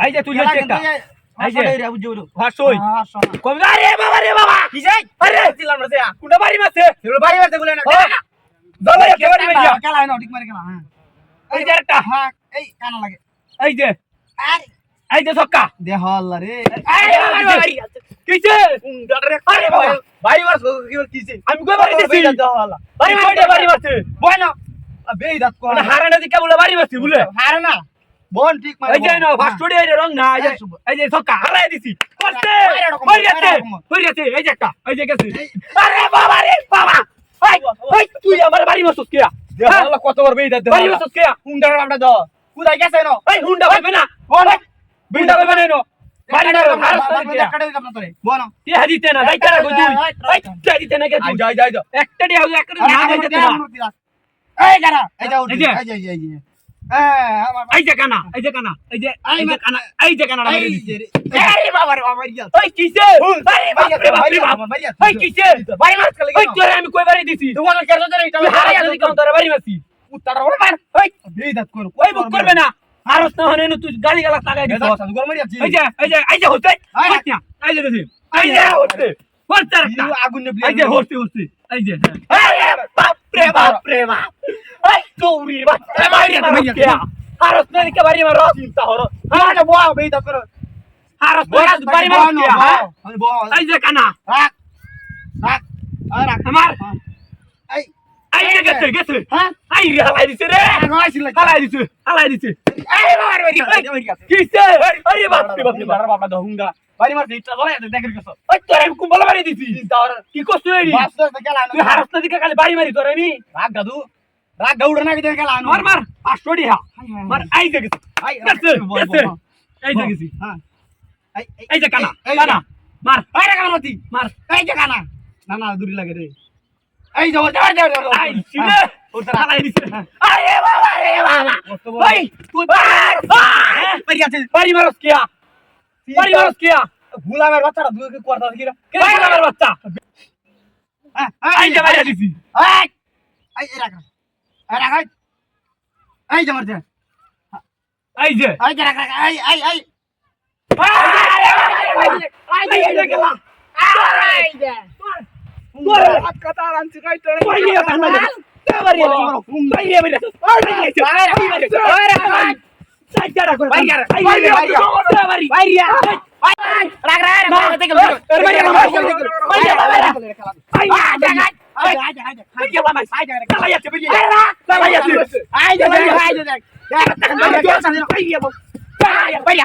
এই যে তুই এই- যে। রে। ভাসই হ্যাঁ। কবি আরে বাবা রে বাবা কি যাই? আরে দিলাম না। কোনটা বাড়ি মারছে এগুলো বাড়ি বলে না, কে বাড়ি মারিয়া খেলা না, ঠিক মারে খেলা, হ্যাঁ। এই যে একটা হ্যাঁ, এই কানা লাগে। এই যে আরে, এই যে ছক্কা আল্লাহ রে। আরে বাবা বাড়ি কিছে আরে বাবা বাড়ি মারছো, কি বল, কিসে? আমি কই বাড়ি দিছি। বাড়ি কয়টা বাড়ি মারছে বয় না। বেই দাঁত কর। মানে হারানা দিকে বলে বাড়ি মারছি বলে হারে না। বোন ঠিক মারে, এই যে না হ্যাঁ। ফাস্ট এই রং না এই যে এই যে ছক্কা হারাই দিছি। করতে হই গেছে! হই গেছে এই যে একটা এই যে গেছে। আরে বাবা রে বাবা! এই তুই আমার বাড়ি মারছিস কে? দেহ আল্লাহ, কত বড় বেই দাঁত দেহ বাড়ি আল্লাহ। মারছিস কে? হুন্ডার বাপটা দাও। কোথায় গেছে নো? এই হুন্ডা কইবে না। বোন, হুন্ডা কইবে না বাড়ি করে তোরে। বোন, কে হাদিতে না? যাইতে না কই তুই? এই কে দিতে না কে তুই? যাই, যাই, যাই। একটা ডি হাউস একটা আর না আমার যাইতে দেহ না। আমার দিলাম। এই কারা, এই যে এই যে। এই যে, এই যে, কানা এই যে কানা এই যে এই যে কানা এই যে কানা এই যে রে। এই বাবা রে, বাবা রে। ওই কিসে? আরে বাপ রে বাপ। রে বাপ ওই কিসে? বাড়ি মারছ কালে ওই তোরে আমি কই বাড়ি দিছি? তোমার কেন জানি এটা তুই হারাই কোন তোরে বাড়ি মারছি উত্তরটা বড় মার। ওই বেই দাঁত কর ওই বুক করবে না। আরস না হনে তুই গালি গালা লাগাই দিছ গরম মারি আছি এই যে এই যে এই যে হচ্ছে এই যে দেখি এই যে হচ্ছে একটা। আগুন নে এই যে হচ্ছে হচ্ছে এই যে এই বাপ রে বাপ। রে বাপ। না কে আরস না কে বাড়ি মারো চিন্তা হরো আরে বয়া বেই দাঁত কর আরস না বাড়ি মারো কে আমি বয়া এই যে কানা রাখ রাখ আর রাখ আমার এই এই যে গেছে গেছে হ্যাঁ এই রে হালাই দিছে রে নয়ছিল হালাই দিছে হালাই দিছে এই বাবা রে বাড়ি গেছে কিসে আরে বাপ রে বাপ রে বাপ বাবা দা হুঙ্গা বাড়ি মারছে ইচ্ছা করে দেখের গেছ ওই তোরে আমি কুম্বল দিছি কি তো গেলা তুই হারস না দিকে খালি বাড়ি মারি তোরে আমি রাগ দাদু রাগ গাউড় না গেছে গেলা মার মার। পাঁচশো ডি হা মার এই যে গেছে। আই গেছে। গেছে এই যে গেছি। হ্যাঁ। এই এই যে কানা এই কানা। মার এই রে কানাতি মার এই যে কানা। না না দূরি লাগে রে। এই যে ওটা ওটা ওটা আই শিবে ওটা হালাই দিছে। আরে বাবা রে বাবা। ওই তুই মার বাড়ি আছে। বাড়ি মারস কিয়া। বাড়ি মারস কিয়া। গুলামের বাচ্চাটা দুই কি এই যে মারছে এই যে এই যে রাখ রাখ এই এই এই এই যে গেলা কথা আনছি কই তো বাড়ি